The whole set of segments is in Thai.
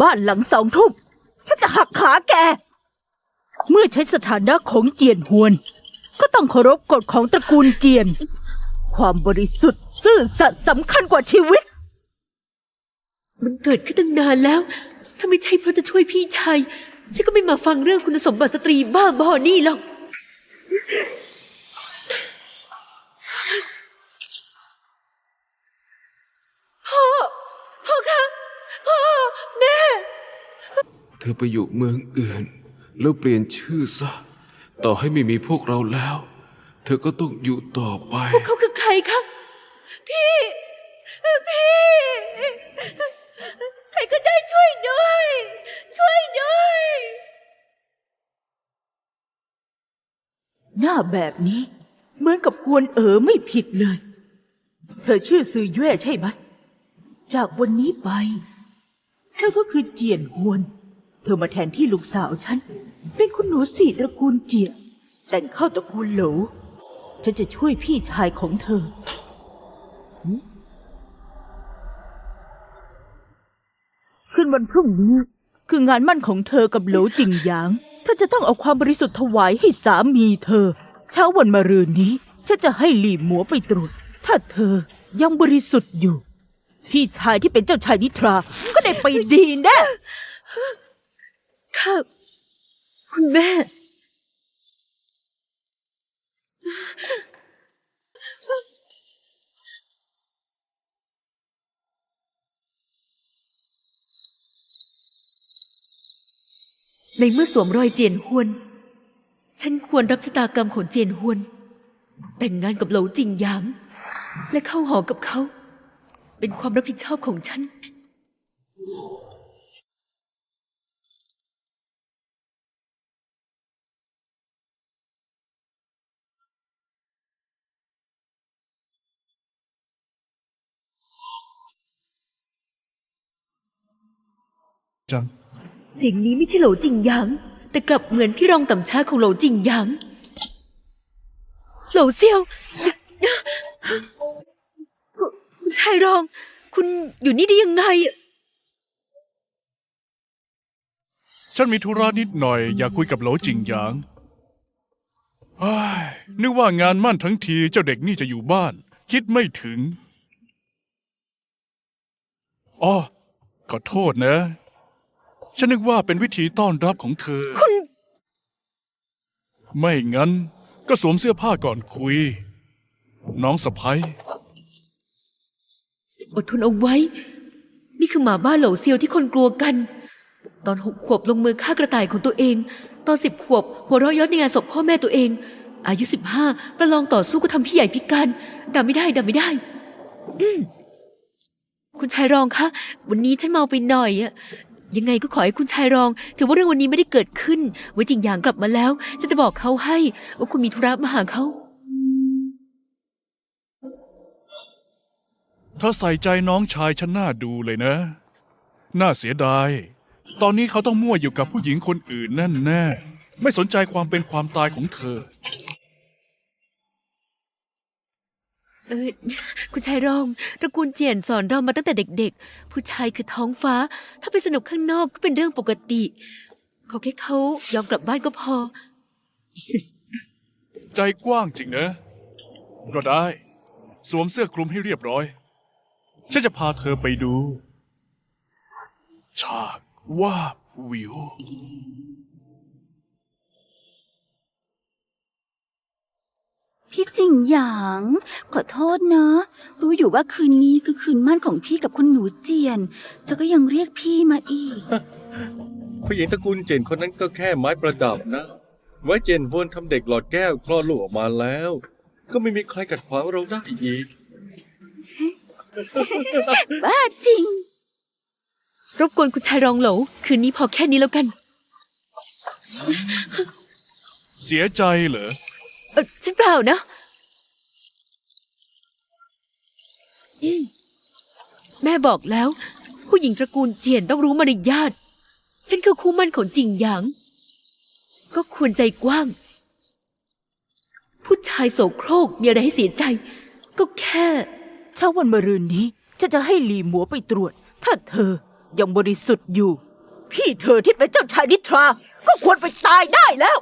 บ้านหลังสองทุ่มฉันจะหักขาแก เมื่อใช้สถานะของเจียนฮวน ก็ต้องเคารพกฎของตระกูลเจียน ความบริสุทธิ์ซื่อสัตย์สำคัญกว่าชีวิต มันเกิดขึ้นตั้งนานแล้ว ถ้าไม่ใช่เพราะจะช่วยพี่ชายฉันก็ไม่มาฟังเรื่องคุณสมบัติสตรีบ้าบอนี่หรอก พ่อ พ่อคะ พ่อ แม่ เธ อไปอยู่เมืองอื่น แล้วเปลี่ยนชื่อซะ ต่อให้ไม่มีพวกเราแล้ว เธอก็ต้องอยู่ต่อไป พวกเขาคือใครคะ พี่ พี่ ใครก็ได้ช่วยด้วย ช่วยด้วย หน้าแบบนี้ เหมือนกับกวนเอ๋อไม่ผิดเลย เธอชื่อซือเย่ใช่ไหม จากวันนี้ไป เธอก็คือเจียนฮวน เธอมาแทนที่ลูกสาวฉัน เป็นคุณหนูสี่ตระกูลเจียนแต่งเข้าตระกูลโหลฉันจะช่วยพี่ชายของเธอหึคืนวันพรุ่งนี้ คืองานมั่นของเธอกับโหลจิงหยางเธอจะต้องเอาความบริสุทธิ์ถวายให้สามีเธอ เช้าวันมะรืนนี้ ฉันจะให้หลี่หมัวไปตรวจ ถ้าเธอยังบริสุทธิ์อยู่ พี่ชายที่เป็นเจ้าชายนิทรา ก็ได้ไปดีแน่ ค่ะ คุณแม่ ในเมื่อสวมรอยเจียนฮวน ฉันควรรับชะตากรรมของเจียนฮวน แต่งงานกับเหลาจิงหยาง และเข้าหอกับเขา เป็นความรับผิดชอบของฉัน จัง เสียงนี้ไม่ใช่โหลจิงหยาง แต่กลับเหมือนพี่รองต่ำช้าของโหลจิงหยาง โหลเซียวคุณชายรอง คุณอยู่นี่ได้ยังไง ฉันมีธุระนิดหน่อย อยากคุยกับโหลจิงหยางเฮ้ยนึกว่างานมั่นทั้งทีเจ้าเด็กนี่จะอยู่บ้าน คิดไม่ถึงอ๋อขอโทษนะ ฉันนึกว่าเป็นวิธีต้อนรับของเธอ คุณ ไม่งั้น ก็สวมเสื้อผ้าก่อนคุย น้องสะพ้ยอดทนเอาไว้ นี่คือหมาบ้าโหลเซียวที่คนกลัวกัน ตอนหกขวบลงมือฆ่ากระต่ายของตัวเอง ตอนสิบขวบ หัวเราะเย้อนในงานศพพ่อแม่ตัวเอง อายุสิบห้าประลองต่อสู้ก็ทำพี่ใหญ่พิการด่าไม่ได้ด่าไม่ได้อืมคุณชายรองคะ วันนี้ฉันเมาไปหน่อยอะ ยังไงก็ขอให้คุณชายรอง ถือว่าเรื่องวันนี้ไม่ได้เกิดขึ้นไว้จริงอย่างกลับมาแล้วฉันจะบอกเขาให้ว่าคุณมีธุระมาหาเขาเธอใส่ใจน้องชายฉันน่าดูเลยนะ น่าเสียดาย ตอนนี้เขาต้องมั่วอยู่กับผู้หญิงคนอื่นแน่แน่ๆไม่สนใจความเป็นความตายของเธอ เออคุณชายรองตระกูลเจียนสอนเรามาตั้งแต่เด็ก ๆ ผู้ชายคือท้องฟ้า ถ้าไปสนุกข้างนอกก็เป็นเรื่องปกติขอแค่เขายอมกลับบ้านก็พอ ใจกว้างจริงนะก็ได้ สวมเสื้อคลุมให้เรียบร้อย ฉันจะพาเธอไปดู ฉากวาบวิว พี่จิงหยาง ขอโทษนะ รู้อยู่ว่าคืนนี้คือคืนมั่นของพี่กับคุณหนูเจียนเจ้าก็ยังเรียกพี่มาอีก ผู้หญิงตระกูลเจนคนนั้นก็แค่ไม้ประดับนะ ไว้เจนวนทำเด็กหลอดแก้วคลอดลูกออกมาแล้ว ก็ไม่มีใครกัดขวางเราได้อีกบ้าจริง รบกวนคุณชายรองโหลคืนนี้พอแค่นี้แล้วกัน เสียใจเหรอ เออฉันเปล่านะ แม่บอกแล้ว ผู้หญิงตระกูลเจียนต้องรู้มารยาทฉันคือคู่มั่นของจิงหยาง ก็ควรใจกว้าง ผู้ชายโสโครกมีอะไรให้เสียใจ ก็แค่เช้าวันมะรืนนี้ฉันจะให้หลี่หมัวไปตรวจ ถ้าเธอยังบริสุทธิ์อยู่ พี่เธอที่เป็นเจ้าชายนิทรา ก็ควรไปตายได้แล้ว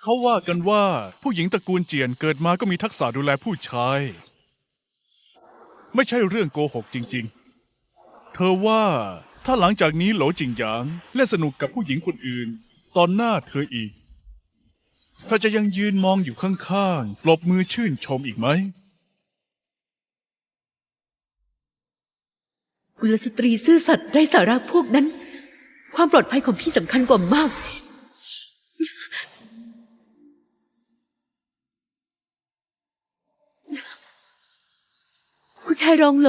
เขาว่ากันว่าผู้หญิงตระกูลเจียนเกิดมาก็มีทักษะดูแลผู้ชาย ไม่ใช่เรื่องโกหกจริง ๆ เธอว่าถ้าหลังจากนี้โหลจิงหยางเล่นสนุกกับผู้หญิงคนอื่น ตอนหน้าเธออีกเธอจะยังยืนมองอยู่ข้างๆปรบมือชื่นชมอีกไหม กุลสตรีซื่อสัตย์ไร้สาระพวกนั้น ความปลอดภัยของพี่สำคัญกว่ามาก ชายรองโหล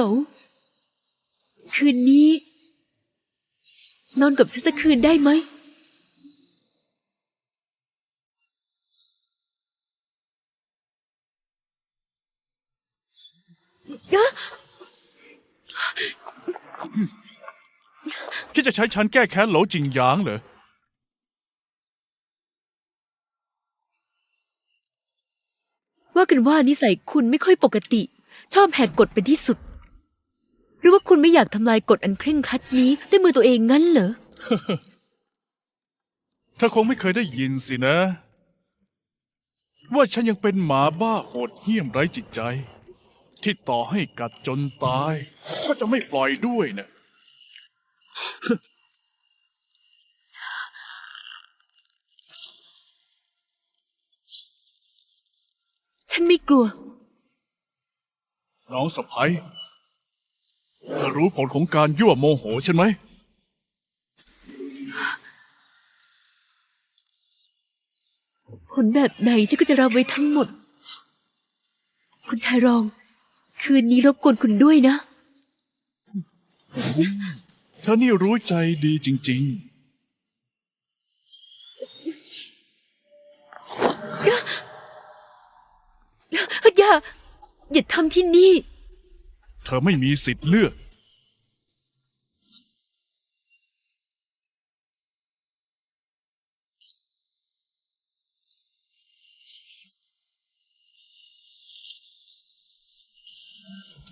คืนนี้ นอนกับฉันสักคืนได้ไหมคิดจะใช้ฉันแก้แค้นโหลจิงหยางเหรอ ว่ากันว่านิสัยคุณไม่ค่อยปกติ ชอบแหกกฎเป็นที่สุด หรือว่าคุณไม่อยากทำลายกฎอันเคร่งครัดนี้ด้วยมือตัวเองงั้นเหรอเธอคงไม่เคยได้ยินสินะ ว่าฉันยังเป็นหมาบ้าโหดเหี้ยมไร้จิตใจ ที่ต่อให้กัดจนตาย ก็จะไม่ปล่อยด้วยนะ ฉันไม่กลัว น้องสะพ้ยเธอรู้ผลของการยั่วโมโหใช่ไหม ผลแบบไหนฉันก็จะรับไว้ทั้งหมด คุณชายรอง คืนนี้รบกวนคุณด้วยนะ เธอนี่รู้ใจดีจริงอย่า อย่าทำที่นี่ๆเธอไม่มีสิทธิ์เลือก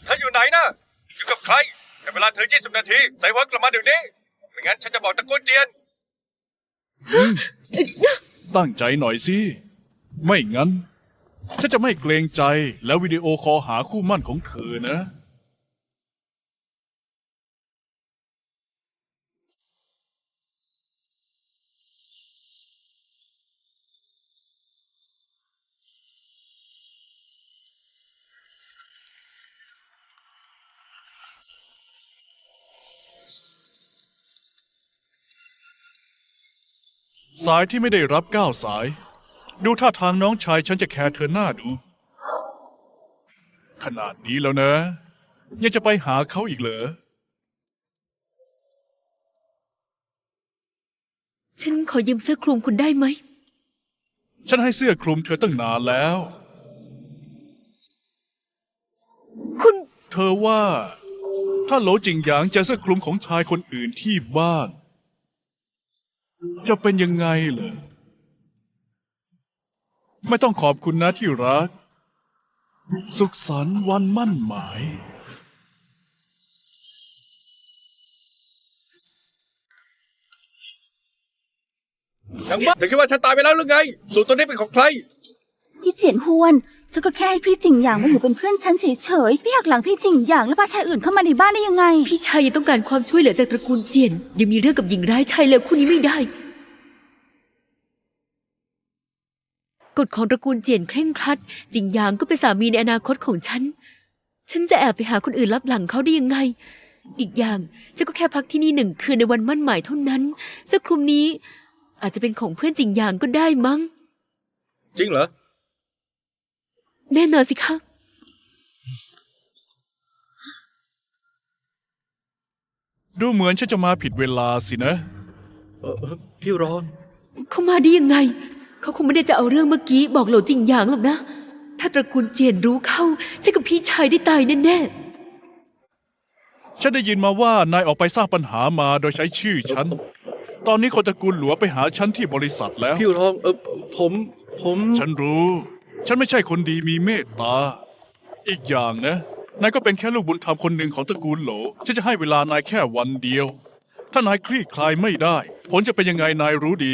เธออยู่ไหนนะอยู่กับใครในเวลาเธอ 20 นาที ใส่วักกลับมาเดี๋ยวนี้ ไม่งั้นฉันจะบอกตระกูลเจียน ตั้งใจหน่อยสิ ไม่งั้น ฉันจะไม่เกรงใจแล้ววิดีโอคอลหาคู่มั่นของเธอนะ สายที่ไม่ได้รับเก้าสาย ดูท่าทางน้องชายฉันจะแคร์เธอหน้าดู ขนาดนี้แล้วนะ ยังจะไปหาเขาอีกเหรอ ฉันขอยืมเสื้อคลุมคุณได้ไหม ฉันให้เสื้อคลุมเธอตั้งนานแล้ว คุณ เธอว่า ถ้าโหลจิงหยางเจอเสื้อคลุมของชายคนอื่นที่บ้าน จะเป็นยังไงเหรอ ไม่ต้องขอบคุณนะที่รัก สุขสันต์วันมั่นหมายทั้งบ้านเธอคิดว่าฉันตายไปแล้วหรือไง สูตรตัวนี้เป็นของใคร พี่เจียนฮวน ฉันก็แค่ให้พี่จิงหยางมาอยู่เป็นเพื่อนฉันเฉยๆ พี่หักหลังพี่จิงหยางแล้วพาชายอื่นเข้ามาในบ้านได้ยังไง พี่ชายยังต้องการความช่วยเหลือจากตระกูลเจียน ยังมีเรื่องกับหญิงร้ายชายเลวคู่นี้ไม่ได้ กฎของตระกูลเจียนเคร่งครัดจิงหยางก็เป็นสามีในอนาคตของฉัน ฉันจะแอบไปหาคนอื่นรับหลังเขาได้ยังไง อีกอย่างฉันก็แค่พักที่นี่หนึ่งคืนในวันมั่นหมายเท่านั้นเสื้อคลุมนี้ อาจจะเป็นของเพื่อนจิงหยางก็ได้มั้ง จริงเหรอ แน่นอนสิคะ ดูเหมือนฉันจะมาผิดเวลาสินะ เออพี่รอง เขามาได้ยังไง เขาคงไม่ได้จะเอาเรื่องเมื่อกี้บอกโหลจริงอย่างหรอกนะ ถ้าตระกูลเจียนรู้เข้าฉันกับพี่ชายได้ตายแน่ฉันได้ยินมาว่านายออกไปสร้างปัญหามาโดยใช้ชื่อฉัน ตอนนี้คนตระกูลหลัวไปหาฉันที่บริษัทแล้ว พี่รองเออผมผม ฉันรู้ ฉันไม่ใช่คนดีมีเมตตา อีกอย่างนะ นายก็เป็นแค่ลูกบุญธรรมคนหนึ่งของตระกูลโหลฉันจะให้เวลานายแค่วันเดียว ถ้านายคลี่คลายไม่ได้ ผลจะเป็นยังไงนายรู้ดี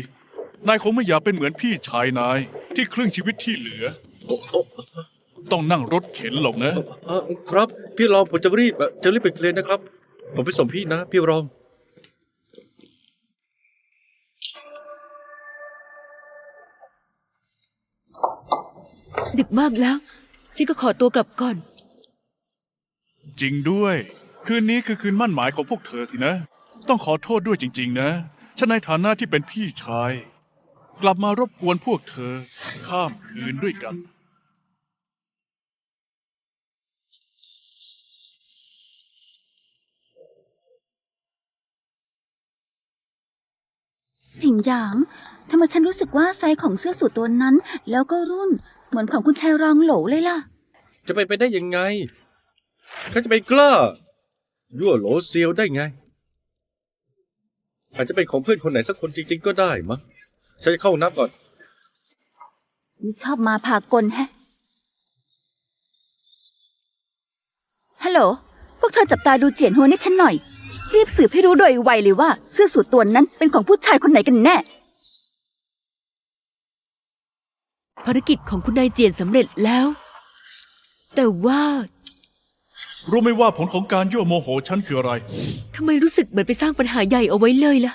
นายคงไม่อยากเป็นเหมือนพี่ชายนาย ที่ครึ่งชีวิตที่เหลือโอ้โอ้ต้องนั่งรถเข็นหรอกนะ เอ่อครับ พี่รองผมจะรีบเอ่อจะรีบไปเคลียร์นะครับ ผมไปส่งพี่นะ พี่รอง ดึกมากแล้ว ฉันก็ขอตัวกลับก่อน จริงด้วย คืนนี้คือคืนมั่นหมายของพวกเธอสินะ ต้องขอโทษด้วยจริง ๆ นะฉันในฐานะที่เป็นพี่ชาย กลับมารบกวนพวกเธอ ข้ามคืนด้วยกันจริงหยางทำไมฉันรู้สึกว่าไซส์ของเสื้อสูทตัวนั้น แล้วก็รุ่นเหมือนของคุณชายรองโหลเลยล่ะ จะไปนไปได้ยังไงเขาจะไปกล้า ยั่วโหลเซียวได้ไง อาจจะเป็นของเพื่อนคนไหนสักคนจริง ๆ ก็ได้มั้ง ฉันจะเข้าห้องน้ำก่อน ชอบมาพากลแฮะ ฮัลโหล พวกเธอจับตาดูเจียนโฮให้ฉันหน่อย รีบสืบให้รู้โดยไวเลยว่าเสื้อสูทตัวนั้นเป็นของผู้ชายคนไหนกันแน่ ภารกิจของคุณนายเจียนสำเร็จแล้ว แต่ว่ารู้ไหมว่าผลของการยั่วโมโหฉันคืออะไร ทำไมรู้สึกเหมือนไปสร้างปัญหาใหญ่เอาไว้เลยล่ะ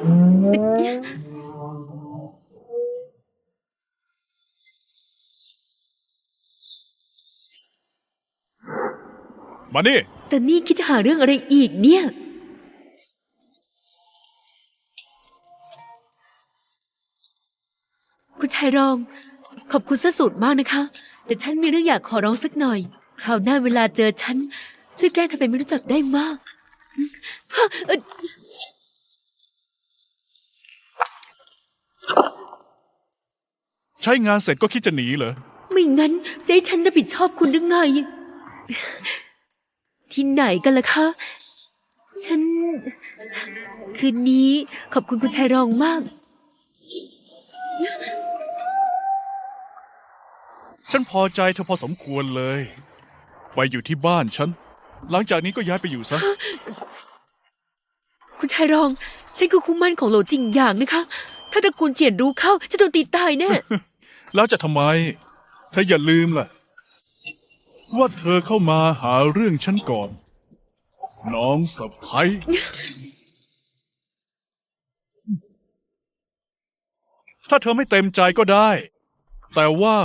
มานี่ แต่นี่คิดจะหาเรื่องอะไรอีกเนี่ย คุณชายรอง ขอบคุณเสอสูตรมากนะคะ แต่ฉันมีเรื่องอยากขอร้องสักหน่อย คราวหน้าเวลาเจอฉัน ช่วยแกล้งทำเป็นไม่รู้จักได้มากฮะเอ่อ ใช้งานเสร็จก็คิดจะหนีเหรอ ไม่งั้นจะให้ฉันรับผิดชอบคุณหรือไง ที่ไหนกันล่ะคะ ฉัน คืนนี้ขอบคุณคุณชายรองมาก ฉันพอใจเธอพอสมควรเลย ไปอยู่ที่บ้านฉัน หลังจากนี้ก็ย้ายไปอยู่ซะ คุณชายรอง ฉันคือคู่หมั่นของโหลจริงอย่างนะคะ ถ้าตระกูลเจียนรู้เข้าจะโดนตีตายแน่ แล้วจะทำไม เธออย่าลืมล่ะ ว่าเธอเข้ามาหาเรื่องฉันก่อน น้องสะพ้ยถ้าเธอไม่เต็มใจก็ได้ แต่ว่า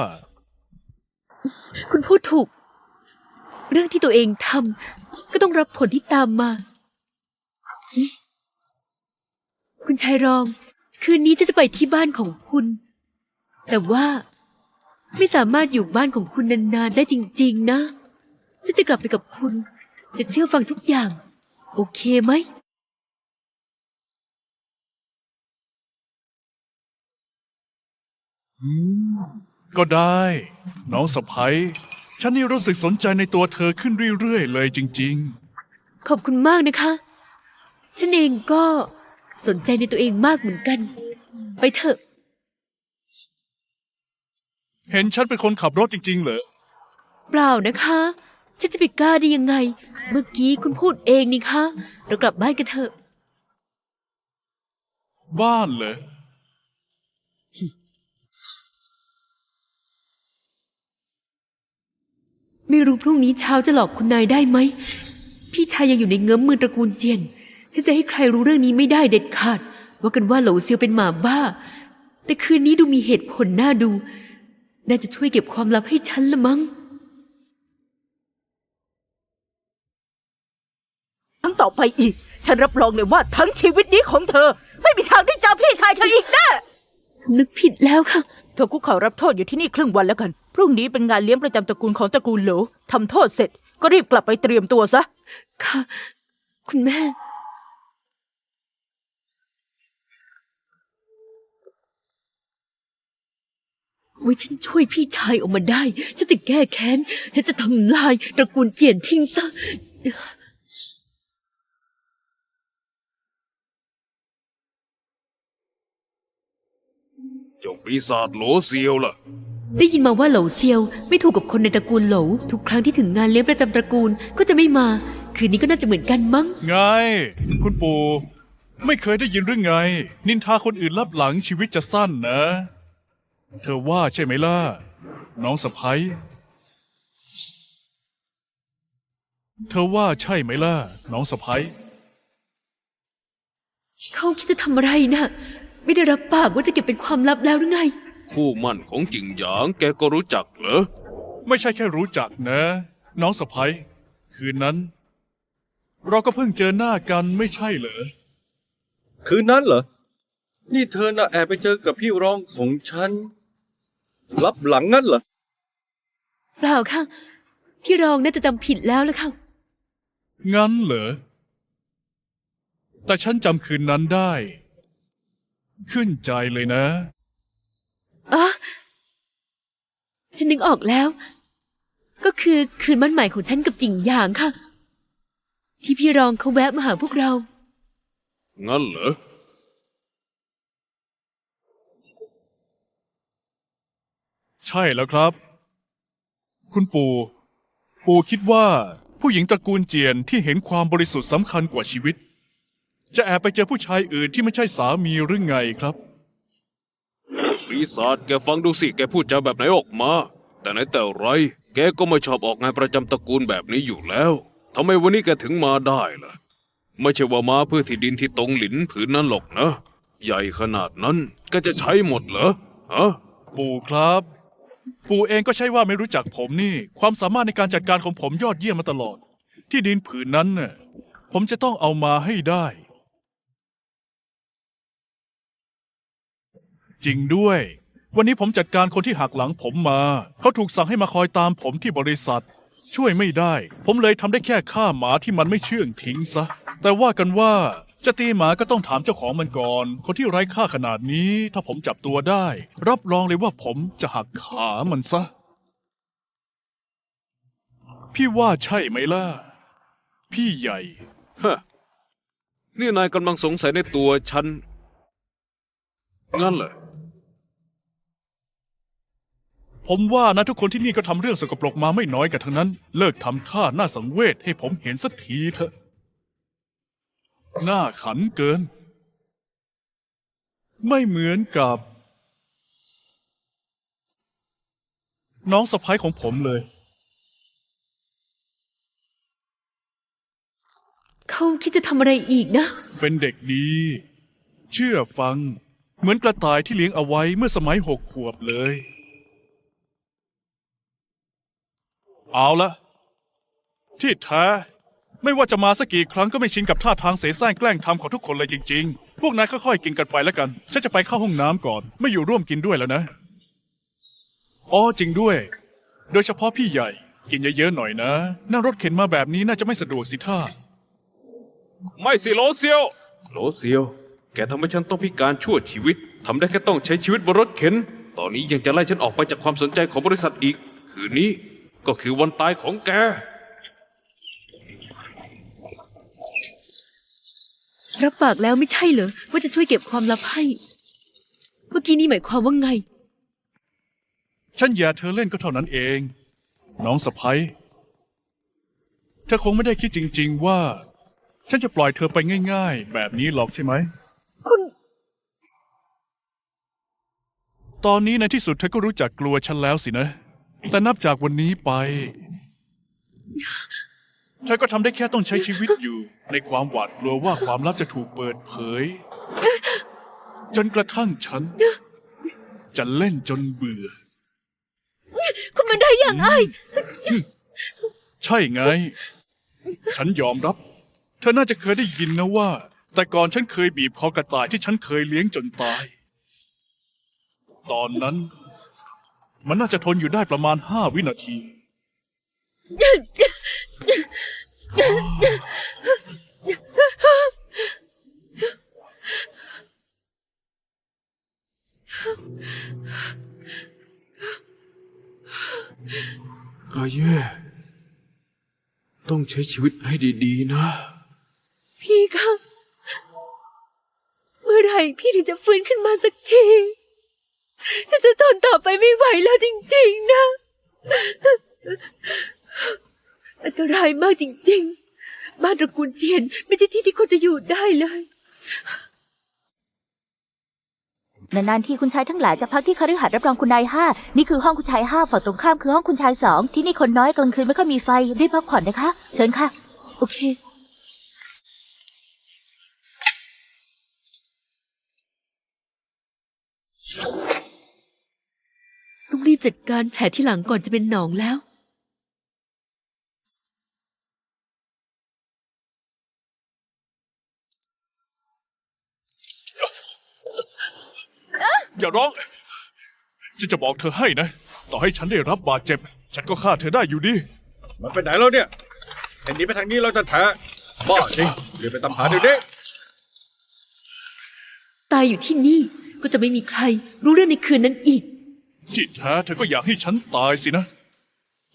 คุณพูดถูก เรื่องที่ตัวเองทำก็ต้องรับผลที่ตามมา คุณชายรอง คืนนี้จะจะไปที่บ้านของคุณ แต่ว่าไม่สามารถอยู่บ้านของคุณนานๆได้จริง ๆ นะฉันจะกลับไปกับคุณ จะเชื่อฟังทุกอย่าง โอเคไหม ก็ได้ น้องสะพ้ยฉันนี่รู้สึกสนใจในตัวเธอขึ้นเรื่อย ๆ เลยจริง ขอบคุณมากนะคะ ฉันเองก็สนใจในตัวเองมากเหมือนกัน ไปเถอะๆ เห็นฉันเป็นคนขับรถจริง ๆ เหรอ เปล่านะคะ ฉันจะไปกล้าได้ยังไง เมื่อกี้คุณพูดเองนี่คะเรากลับบ้านกันเถอะ บ้านเหรอ ไม่รู้พรุ่งนี้เช้าจะหลอกคุณนายได้ไหม พี่ชายยังอยู่ในเงื้อมมือตระกูลเจียน ฉันจะให้ใครรู้เรื่องนี้ไม่ได้เด็ดขาด ว่ากันว่าเหลาเซียวเป็นหมาบ้า แต่คืนนี้ดูมีเหตุผลน่าดู น่าจะช่วยเก็บความลับให้ฉันละมั้ง ทั้งต่อไปอีก ฉันรับรองเลยว่าทั้งชีวิตนี้ของเธอ ไม่มีทางได้เจอพี่ชายเธออีกแน่นึกผิดแล้วค่ะ เธอคุกเข่ารับโทษอยู่ที่นี่ครึ่งวันแล้วกัน พรุ่งนี้เป็นงานเลี้ยงประจำตระกูลของตระกูลโหลทำโทษเสร็จ ก็รีบกลับไปเตรียมตัวซะ ค่ะ คุณแม่ ไว้ฉันช่วยพี่ชายออกมาได้ ฉันจะแก้แค้น ฉันจะทำลายตระกูลเจียนทิ้งซะเจ้าปีศาจโหลเซียวล่ะ ได้ยินมาว่าเหลาเซียว ไม่ถูกกับคนในตระกูลเหลาทุกครั้งที่ถึงงานเลี้ยงประจำตระกูลก็จะไม่มา คืนนี้ก็น่าจะเหมือนกันมั้ง ไง คุณปู่ ไม่เคยได้ยินหรือไง นินทาคนอื่นลับหลังชีวิตจะสั้นนะ เธอว่าใช่ไหมล่ะ น้องสะพ้ยเธอว่าใช่ไหมล่ะ น้องสะพ้ยเขาคิดจะทำอะไรนะไม่ได้รับปากว่าจะเก็บเป็นความลับแล้วหรือไง คู่มั่นของจิงหยางแกก็รู้จักเหรอ ไม่ใช่แค่รู้จักนะ น้องสะพ้ยคืนนั้น เราก็เพิ่งเจอหน้ากันไม่ใช่เหรอ คืนนั้นเหรอ นี่เธอน่ะแอบไปเจอกับพี่รองของฉัน รับหลังงั้นเหรอ เปล่าค่ะ พี่รองน่าจะจำผิดแล้วละค่ะ งั้นเหรอ แต่ฉันจำคืนนั้นได้ ขึ้นใจเลยนะ อ๋อ ฉันนึกออกแล้ว ก็คือคืนมั่นใหม่ของฉันกับจิงหยางค่ะ ที่พี่รองเขาแวะมาหาพวกเรา งั้นเหรอ ใช่แล้วครับ คุณปู่ ปู่คิดว่า ผู้หญิงตระกูลเจียนที่เห็นความบริสุทธิ์สำคัญกว่าชีวิต จะแอบไปเจอผู้ชายอื่นที่ไม่ใช่สามีหรือไงครับ ปีศาจแกฟังดูสิแกพูดจาแบบไหนออกมา แต่ไหนแต่ไร แกก็ไม่ชอบออกงานประจำตระกูลแบบนี้อยู่แล้วทำไมวันนี้แกถึงมาได้ล่ะ ไม่ใช่ว่ามาเพื่อที่ดินที่ตรงหลินผืนนั้นหรอกนะ ใหญ่ขนาดนั้นแกจะใช้หมดเหรอฮะ ปู่ครับ ปู่เองก็ใช่ว่าไม่รู้จักผมนี่ ความสามารถในการจัดการของผมยอดเยี่ยมมาตลอด ที่ดินผืนนั้นน่ะผมจะต้องเอามาให้ได้ จริงด้วย วันนี้ผมจัดการคนที่หักหลังผมมา เขาถูกสั่งให้มาคอยตามผมที่บริษัท ช่วยไม่ได้ ผมเลยทำได้แค่ฆ่าหมาที่มันไม่เชื่องทิ้งซะ แต่ว่ากันว่า จะตีหมาก็ต้องถามเจ้าของมันก่อน คนที่ไร้ค่าขนาดนี้ ถ้าผมจับตัวได้ รับรองเลยว่าผมจะหักขามันซะ พี่ว่าใช่ไหมล่ะ พี่ใหญ่ ฮะนี่นายกำลังสงสัยในตัวฉัน งั้นเหรอ ผมว่านะทุกคนที่นี่ก็ทำเรื่องสกปรกมาไม่น้อยกันทั้งนั้น เลิกทำท่าหน้าสังเวชให้ผมเห็นสักทีเถอะ หน้าขันเกิน ไม่เหมือนกับ น้องสะพ้ยของผมเลย เขาคิดจะทำอะไรอีกนะ เป็นเด็กดี เชื่อฟัง เหมือนกระต่ายที่เลี้ยงเอาไว้เมื่อสมัยหกขวบเลย เอาละที่แท้ ไม่ว่าจะมาสักกี่ครั้งก็ไม่ชินกับท่าทางเสแสร้งแกล้งทำของทุกคนเลยจริง ๆ พวกนายค่อยๆกินกันไปแล้วกัน ฉันจะไปเข้าห้องน้ำก่อน ไม่อยู่ร่วมกินด้วยแล้วนะ อ๋อจริงด้วย โดยเฉพาะพี่ใหญ่ กินเยอะๆหน่อยนะ นั่งรถเข็นมาแบบนี้น่าจะไม่สะดวกสิท่า ไม่สิโหลเซียวโหลเซียว แกทำให้ฉันต้องพิการชั่วชีวิตทำได้แค่ต้องใช้ชีวิตบนรถเข็น ตอนนี้ยังจะไล่ฉันออกไปจากความสนใจของบริษัทอีก คืนนี้ก็คือวันตายของแก รับปากแล้วไม่ใช่เหรอว่าจะช่วยเก็บความลับให้ เมื่อกี้นี้หมายความว่าไง ฉันแย่เธอเล่นก็เท่านั้นเอง น้องสะพ้ยเธอคงไม่ได้คิดจริง ๆ ว่า ฉันจะปล่อยเธอไปง่าย ๆ แบบนี้หรอกใช่ไหม คุณ ตอนนี้ในที่สุดเธอก็รู้จักกลัวฉันแล้วสินะ แต่นับจากวันนี้ไป เธอก็ทำได้แค่ต้องใช้ชีวิตอยู่ ในความหวาดกลัวว่าความลับจะถูกเปิดเผย จนกระทั่งฉัน จะเล่นจนเบื่อ คุณมันได้อย่างไอใช่ไง ฉันยอมรับ เธอน่าจะเคยได้ยินนะว่า แต่ก่อนฉันเคยบีบคอกระต่ายที่ฉันเคยเลี้ยงจนตาย ตอนนั้น มันน่าจะทนอยู่ได้ประมาณห้าวินาที อาเย่ต้องใช้ชีวิตให้ดีๆนะ พี่คะเมื่อไหร่พี่ถึงจะฟื้นขึ้นมาสักทีฉันจะทนต่อไปไม่ไม่ไหวแล้วจริง ๆ นะ อันตรายมากจริง ๆ บ้านตระกูลเจียน ไม่ใช่ที่ที่คนจะอยู่ได้เลย นานๆทีคุณชายทั้งหลายจะพักที่คฤหาสน์รับรองคุณนายห้านี่คือห้องคุณชายห้าฝั่งตรงข้ามคือห้องคุณชายสองที่นี่คนน้อยกลางคืนไม่ค่อยมีไฟรีบพักผ่อนนะคะ เชิญค่ะ โอเค ต้องรีบจัดการแผลที่หลังก่อนจะเป็นหนองแล้ว อย่าร้อง ฉันจะบอกเธอให้นะ ต่อให้ฉันได้รับบาดเจ็บ ฉันก็ฆ่าเธอได้อยู่ดี มันไปไหนแล้วเนี่ยไอ้หนีไปทางนี้เราจะแท้บ้าจริงเดี๋ยวไปตามหาเดี๋ยวนี้ตายอยู่ที่นี่ก็จะไม่มีใครรู้เรื่องในคืนนั้นอีก ที่แท้เธอก็อยากให้ฉันตายสินะ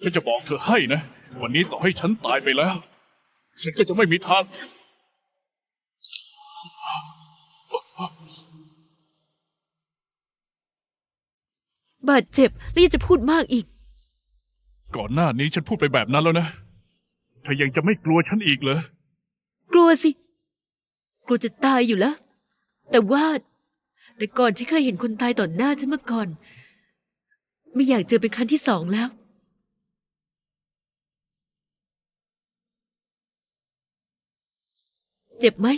ฉันจะบอกเธอให้นะ วันนี้ต่อให้ฉันตายไปแล้ว ฉันก็จะไม่มีทาง บาดเจ็บแล้วยังจะพูดมากอีก ก่อนหน้านี้ฉันพูดไปแบบนั้นแล้วนะเธอยังจะไม่กลัวฉันอีกเหรอ กลัวสิ กลัวจะตายอยู่แล้ว แต่ว่า แต่ก่อนที่เคยเห็นคนตายต่อหน้าฉันเมื่อก่อน ไม่อยากเจอเป็นครั้งที่สองแล้ว เจ็บไหม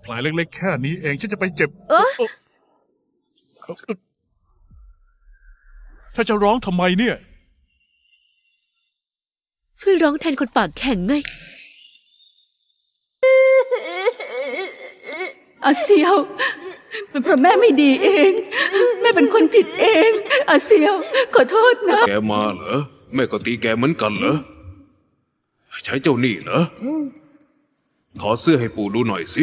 แผลเล็กๆแค่นี้เองฉันจะไปเจ็บ เอ้อ ถ้าจะร้องทำไมเนี่ย ช่วยร้องแทนคนปากแข็งไงอาเซียวเป็นเพราะแม่ไม่ดีเอง แม่เป็นคนผิดเองอาเซียว ขอโทษนะ แกมาเหรอ แม่ก็ตีแกเหมือนกันเหรอ ใช้เจ้านี่เหรอ ถอดเสื้อให้ปู่ดูหน่อยสิ